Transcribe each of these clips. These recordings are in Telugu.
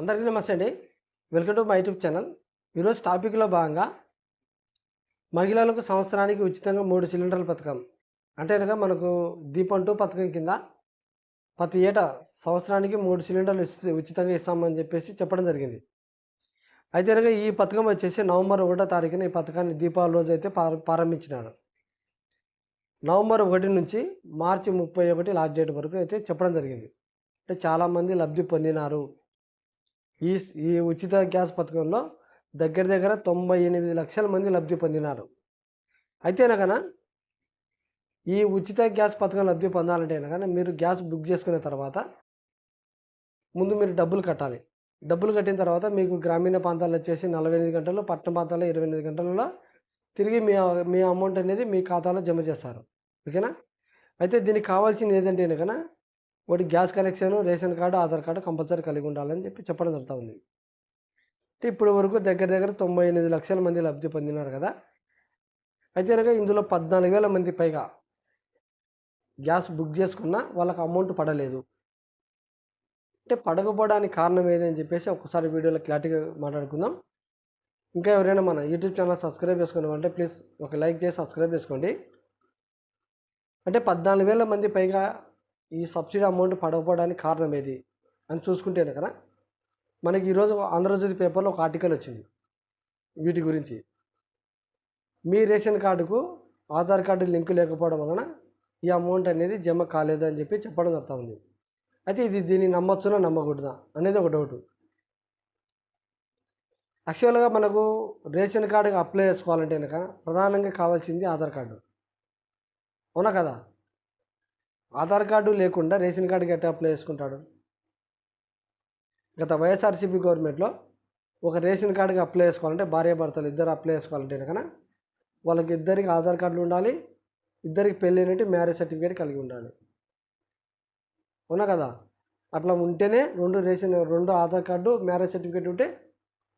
అందరికీ నమస్తే అండి. Welcome to my YouTube channel. ఈరోజు టాపిక్లో భాగంగా మహిళలకు సంవత్సరానికి ఉచితంగా మూడు సిలిండర్ల పథకం. అంటే అనగా మనకు దీపం టూ పథకం కింద ప్రతి ఏటా సంవత్సరానికి మూడు సిలిండర్లు ఉచితంగా ఇస్తామని చెప్పేసి చెప్పడం జరిగింది. అయితే అనగా ఈ పథకం వచ్చేసి నవంబర్ ఒకటో తారీఖున ఈ పథకాన్ని దీపావళి రోజు అయితే ప్రారంభించినారు. నవంబర్ ఒకటి నుంచి మార్చి ముప్పై ఒకటి లాస్ట్ డేట్ వరకు అయితే చెప్పడం జరిగింది. అంటే చాలామంది లబ్ధి పొందినారు. ఈ ఈ ఉచిత గ్యాస్ పథకంలో దగ్గర దగ్గర తొంభై ఎనిమిది లక్షల మంది లబ్ధి పొందినారు. అయితే ఈ ఉచిత గ్యాస్ పథకం లబ్ధి పొందాలంటే అనగానే మీరు గ్యాస్ బుక్ చేసుకున్న తర్వాత ముందు మీరు డబ్బులు కట్టాలి. డబ్బులు కట్టిన తర్వాత మీకు గ్రామీణ ప్రాంతాల్లో వచ్చేసి నలభై ఎనిమిది గంటలు పట్టణ ప్రాంతాల్లో ఇరవై ఎనిమిది గంటలలో తిరిగి మీ మీ అమౌంట్ అనేది మీ ఖాతాలో జమ చేస్తారు. ఓకేనా? అయితే దీనికి కావాల్సింది ఏదంటే కనుక ఒకటి gas connection ration card Aadhaar card compulsory కలిగి ఉండాలని చెప్పి చెప్పడం జరుగుతుంది అంటే ఇప్పటి వరకు దగ్గర దగ్గర తొంభై ఎనిమిది లక్షల మంది లబ్ధి పొందినారు కదా. అయితే కనుక ఇందులో పద్నాలుగు వేల మంది పైగా గ్యాస్ బుక్ చేసుకున్న వాళ్ళకి అమౌంట్ పడలేదు. అంటే పడకపోవడానికి కారణం ఏదని చెప్పేసి ఒక్కసారి వీడియోలో క్లారిటీగా మాట్లాడుకుందాం. ఇంకా ఎవరైనా మన యూట్యూబ్ ఛానల్ సబ్స్క్రైబ్ చేసుకున్నామంటే ప్లీజ్ ఒక లైక్ చేసి సబ్స్క్రైబ్ చేసుకోండి. అంటే పద్నాలుగు వేల మంది పైగా ఈ సబ్సిడీ అమౌంట్ పడకపోవడానికి కారణం ఏది అని చూసుకుంటేనే కదా. మనకి ఈరోజు ఆంధ్రజ్యోతి పేపర్లో ఒక ఆర్టికల్ వచ్చింది. వీటి గురించి. మీ రేషన్ కార్డుకు ఆధార్ కార్డు లింక్ లేకపోవడం వలన ఈ అమౌంట్ అనేది జమ కాలేదు అని చెప్పి చెప్పడం జరుగుతూ ఉంది. అయితే ఇది దీన్ని నమ్మొచ్చునా నమ్మకూడదా అనేది ఒక డౌట్. యాక్చువల్గా మనకు రేషన్ కార్డుకి అప్లై చేసుకోవాలంటే కనుక ప్రధానంగా కావాల్సింది ఆధార్ కార్డు. అవునా కదా? ఆధార్ కార్డు లేకుండా రేషన్ కార్డుకి ఎట్లా అప్లై చేసుకుంటాడు. గత వైఎస్ఆర్సీపీ గవర్నమెంట్లో ఒక రేషన్ కార్డుకి అప్లై చేసుకోవాలంటే భార్య భర్తలు ఇద్దరు అప్లై చేసుకోవాలంటే కనుక వాళ్ళకి ఇద్దరికి ఆధార్ కార్డులు ఉండాలి ఇద్దరికి పెళ్ళైనట్టు మ్యారేజ్ సర్టిఫికేట్ కలిగి ఉండాలి. అవునా కదా? అట్లా ఉంటేనే రెండు రేషన్ రెండు ఆధార్ కార్డు మ్యారేజ్ సర్టిఫికేట్ ఉంటే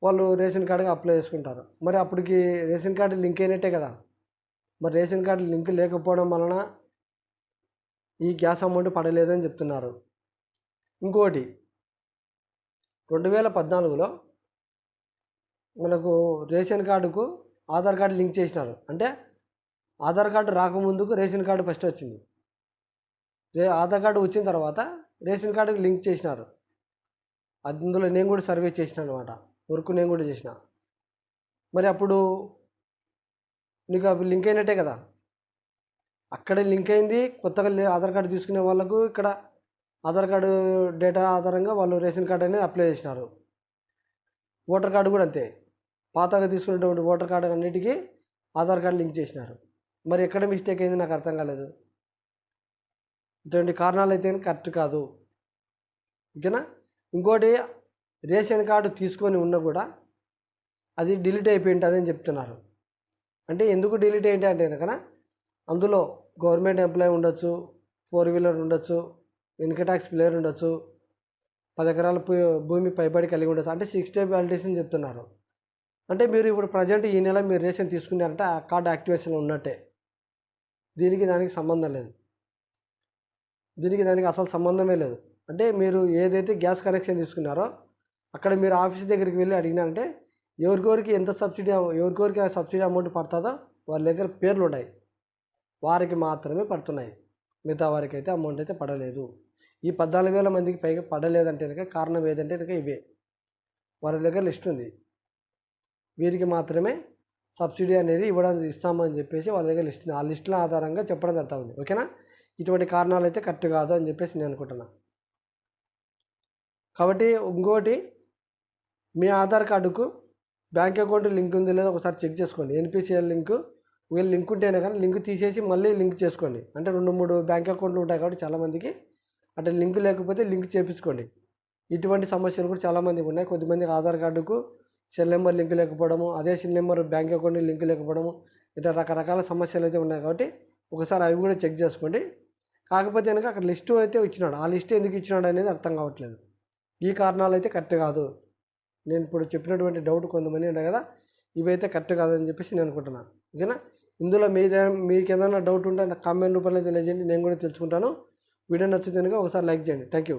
వాళ్ళు రేషన్ కార్డుకి అప్లై చేసుకుంటారు. మరి అప్పటికి రేషన్ కార్డు లింక్ అయినట్టే కదా. మరి రేషన్ కార్డు లింక్ లేకపోవడం వలన ఈ గ్యాస్ అమౌంట్ పడలేదని చెప్తున్నారు. ఇంకోటి రెండు వేల పద్నాలుగులో మనకు రేషన్ కార్డుకు ఆధార్ కార్డు లింక్ చేసినారు. అంటే ఆధార్ కార్డు రాకముందుకు రేషన్ కార్డు ఫస్ట్ వచ్చింది. రే ఆధార్ కార్డు వచ్చిన తర్వాత రేషన్ కార్డుకి లింక్ చేసినారు. అందులో నేను కూడా సర్వే చేసిన అనమాట వర్క్ నేను కూడా చేసిన. మరి అప్పుడు నీకు అవి లింక్ అయినట్టే కదా? అక్కడే లింక్ అయింది. కొత్తగా లే- ఆధార్ కార్డు తీసుకునే వాళ్ళకు ఇక్కడ ఆధార్ కార్డు డేటా ఆధారంగా వాళ్ళు రేషన్ కార్డు అనేది అప్లై చేసినారు. ఓటర్ కార్డు కూడా అంతే. పాతగా తీసుకున్నటువంటి ఓటర్ కార్డు అన్నిటికీ ఆధార్ కార్డు లింక్ చేసినారు. మరి ఎక్కడ మిస్టేక్ అయింది నాకు అర్థం కాలేదు. ఇటువంటి కారణాలు అయితే కరెక్ట్ కాదు. ఓకేనా? ఇంకోటి రేషన్ కార్డు తీసుకొని ఉన్నా కూడా అది డిలీట్ అయిపోయి ఉంటుంది అని చెప్తున్నారు. అంటే ఎందుకు డిలీట్ ఏంటి అంటే కనుక అందులో గవర్నమెంట్ ఎంప్లాయీ ఉండొచ్చు ఫోర్ వీలర్ ఉండొచ్చు ఇన్కమ్ ట్యాక్స్ ప్లేయర్ ఉండొచ్చు పది ఎకరాల భూమి పైబడి కలిగి ఉండొచ్చు. అంటే సిక్స్ డే వ్యాలిడేషన్ అని చెప్తున్నారు. అంటే మీరు ఇప్పుడు ప్రజెంట్ ఈ నెల మీరు రేషన్ తీసుకున్నారంటే ఆ కార్డు యాక్టివేషన్ ఉన్నట్టే. దీనికి దానికి సంబంధం లేదు. దీనికి దానికి అసలు సంబంధమే లేదు. అంటే మీరు ఏదైతే గ్యాస్ కనెక్షన్ తీసుకున్నారో అక్కడ మీరు ఆఫీస్ దగ్గరికి వెళ్ళి అడిగినారంటే ఎవరికొరికి ఎంత సబ్సిడీ ఎవరికొరికి ఆ సబ్సిడీ అమౌంట్ పడుతుందో వాళ్ళ దగ్గర పేర్లు ఉన్నాయి వారికి మాత్రమే పడుతున్నాయి. మిగతా వారికి అయితే అమౌంట్ అయితే పడలేదు. ఈ పద్నాలుగు వేల మందికి పైగా పడలేదంటే కనుక కారణం ఏదంటే కనుక ఇవే. వారి దగ్గర లిస్ట్ ఉంది. వీరికి మాత్రమే సబ్సిడీ అనేది ఇవ్వడం ఇస్తామని చెప్పేసి వాళ్ళ దగ్గర లిస్ట్ ఉంది. ఆ లిస్టుల ఆధారంగా చెప్పడం జరుగుతుంది ఓకేనా? ఇటువంటి కారణాలు అయితే కరెక్ట్ కాదు అని చెప్పేసి నేను అనుకుంటున్నా. కాబట్టి ఇంకోటి మీ ఆధార్ కార్డుకు బ్యాంక్ అకౌంట్ లింక్ ఉంది లేదో ఒకసారి చెక్ చేసుకోండి. ఎన్పిసిఎల్ లింకు ఒకవేళ లింక్ ఉంటేనే కానీ లింక్ తీసేసి మళ్ళీ లింక్ చేసుకోండి. అంటే రెండు మూడు బ్యాంక్ అకౌంట్లు ఉంటాయి కాబట్టి చాలామందికి అంటే లింక్ లేకపోతే లింక్ చేపించుకోండి. ఇటువంటి సమస్యలు కూడా చాలామందికి ఉన్నాయి. కొద్దిమందికి ఆధార్ కార్డుకు సెల్ నెంబర్ లింక్ లేకపోవడము అదే cell number bank account link లేకపోవడము ఇట్లా రకరకాల సమస్యలు అయితే ఉన్నాయి కాబట్టి ఒకసారి అవి కూడా చెక్ చేసుకోండి. కాకపోతే కనుక అక్కడ లిస్టు అయితే ఇచ్చినాడు. ఆ లిస్ట్ ఎందుకు ఇచ్చినాడు అనేది అర్థం కావట్లేదు. ఈ కారణాలు అయితే కరెక్ట్ కాదు. నేను ఇప్పుడు చెప్పినటువంటి డౌట్ కొంతమంది ఉన్నాయి కదా ఇవైతే కరెక్ట్ కాదని చెప్పేసి నేను అనుకుంటున్నాను ఓకేనా? ఇందులో మీద మీకు ఏదైనా డౌట్ ఉంటే నాకు కామెంట్ రూపంలో తెలియజేయండి. నేను కూడా తెలుసుకుంటాను. వీడియో నచ్చింది కనుక ఒకసారి లైక్ చేయండి. Thank you